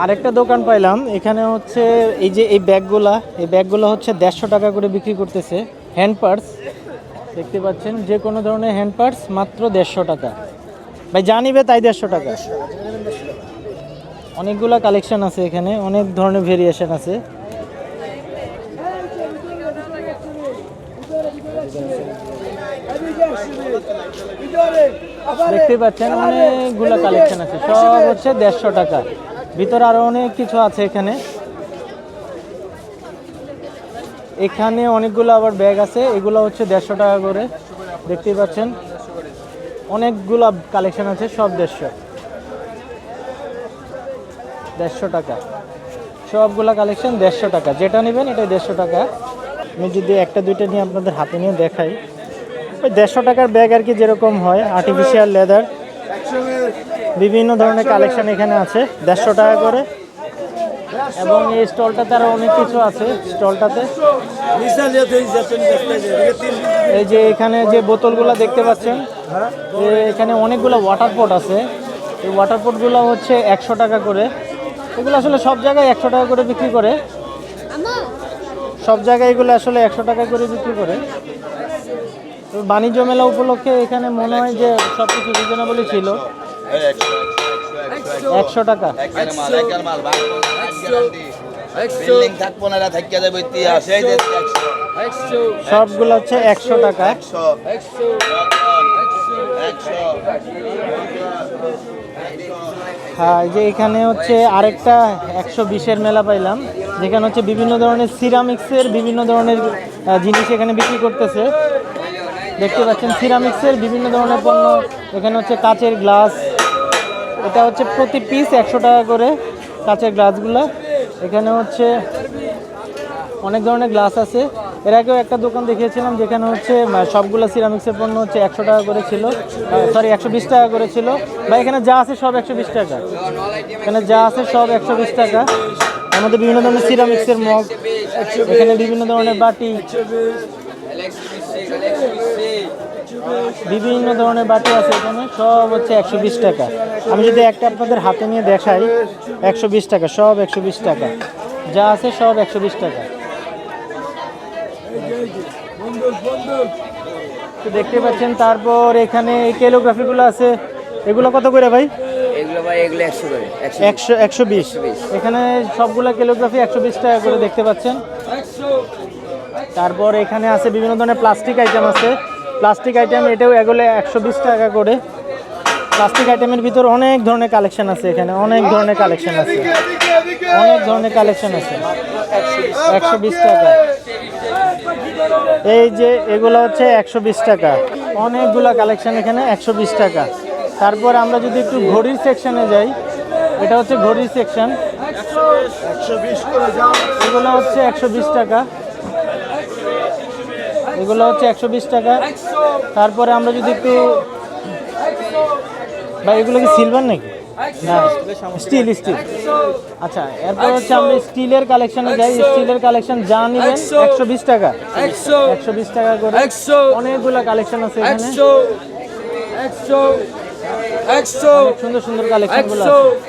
আরেকটা দোকান পাইলাম, এখানে হচ্ছে এই যে এই ব্যাগগুলা, এই ব্যাগগুলো হচ্ছে দেড়শো টাকা করে বিক্রি করতেছে হ্যান্ড পার্স দেখতে পাচ্ছেন, যে কোনো ধরনের হ্যান্ড পার্স মাত্র দেড়শো টাকা। ভাই জানিবে তাই দেড়শো টাকা। অনেকগুলা কালেকশন আছে এখানে, অনেক ধরনের ভেরিয়েশন আছে। দেখতে পাচ্ছেন, অনেকগুলা কালেকশন আছে, সব হচ্ছে দেড়শো টাকা। ভিতরে আরও অনেক কিছু আছে এখানে। এখানে অনেকগুলো আবার ব্যাগ আছে, এগুলো হচ্ছে দেড়শো টাকা করে, দেখতেই পাচ্ছেন। অনেকগুলো কালেকশন আছে, সব দেড়শো। দেড়শো টাকা। সবগুলা কালেকশন দেড়শো টাকা। যেটা নেবেন এটা দেড়শো টাকা। আমি যদি একটা, দুইটা নিয়ে আপনাদের হাতে নিয়ে দেখাই। ওই দেড়শো টাকার ব্যাগ আর কি যেরকম হয় আর্টিফিশিয়াল লেদার বিভিন্ন ধরনের কালেকশন এখানে আছে, দেড়শো টাকা করে। এবং এই স্টলটাতে আরও অনেক কিছু আছে স্টলটাতে। এই যে এখানে যে বোতলগুলো দেখতে পাচ্ছেন এখানে অনেকগুলো ওয়াটার পট আছে। এই ওয়াটার পটগুলো হচ্ছে একশো টাকা করে। এগুলো আসলে সব জায়গায় একশো টাকা করে বিক্রি করে। সব জায়গায় এগুলো আসলে একশো টাকা করে বিক্রি করে। বাণিজ্য মেলা উপলক্ষে এখানে মনে হয় যে সব কিছু রিজনেবলই ছিল। একশো টাকা। সবগুলো হচ্ছে একশো টাকা। হ্যাঁ যে এখানে হচ্ছে আরেকটা একশো বিশের মেলা পাইলাম যেখানে হচ্ছে বিভিন্ন ধরনের সিরামিক্সের বিভিন্ন ধরনের জিনিস এখানে বিক্রি করতেছে। দেখতে পাচ্ছেন, সিরামিক্সের বিভিন্ন ধরনের পণ্য। এখানে হচ্ছে কাচের গ্লাস। এটা হচ্ছে প্রতি পিস একশো টাকা করে কাচের গ্লাসগুলো। এখানে হচ্ছে অনেক ধরনের গ্লাস আছে। এর আগেও একটা দোকান দেখিয়েছিলাম যেখানে হচ্ছে সবগুলো সিরামিক্সের পণ্য হচ্ছে একশো টাকা করে ছিল। সরি একশো বিশ টাকা করে ছিল। বা এখানে যা আছে সব একশো বিশ টাকা। এখানে যা আছে সব একশো বিশ টাকা। আমাদের বিভিন্ন ধরনের সিরামিক্সের মগ, এখানে বিভিন্ন ধরনের বাটি। বিভিন্ন ধরনের বাটি আছে এখানে সব হচ্ছে একশো বিশ টাকা। আমি যদি একটা আপনাদের হাতে নিয়ে দেখাই একশো বিশ টাকা সব একশো বিশ টাকা। যা আছে সব একশো বিশ টাকা। তো দেখতে পাচ্ছেন তারপর এখানে এই ক্যালোগ্রাফিগুলো আছে। এগুলো কত করে ভাই? একশো একশো একশো একশো বিশ। এখানে সবগুলা ক্যালোগ্রাফি একশো বিশ টাকা করে দেখতে পাচ্ছেন। তারপর এখানে আছে বিভিন্ন ধরনের প্লাস্টিক আইটেম আছে। প্লাস্টিক আইটেম এটাও এগুলো একশো বিশ টাকা করে। প্লাস্টিক আইটেমের ভিতর অনেক ধরনের কালেকশন আছে এখানে অনেক ধরনের কালেকশন আছে। অনেক ধরনের কালেকশন আছে। একশো বিশ টাকা। এই যে এগুলো হচ্ছে একশো বিশ টাকা। অনেকগুলো কালেকশন এখানে একশো বিশ টাকা। তারপর আমরা যদি একটু ঘড়ির সেকশনে যাই এটা হচ্ছে ঘড়ির সেকশন। এগুলো হচ্ছে একশো বিশ টাকা। এগুলো হচ্ছে একশো বিশ টাকা। তারপরে আমরা যদি একটু ভাই, এগুলো কি সিলভার নাকি? না স্টিল স্টিল আচ্ছা এরপর হচ্ছে আমরা স্টিলের কালেকশনে যাই। স্টিলের কালেকশন যা নেবেন, একশো বিশ টাকা। একশো বিশ টাকা করে অনেকগুলো কালেকশন আছে এখানে। একশো সুন্দর সুন্দর কালেকশনগুলো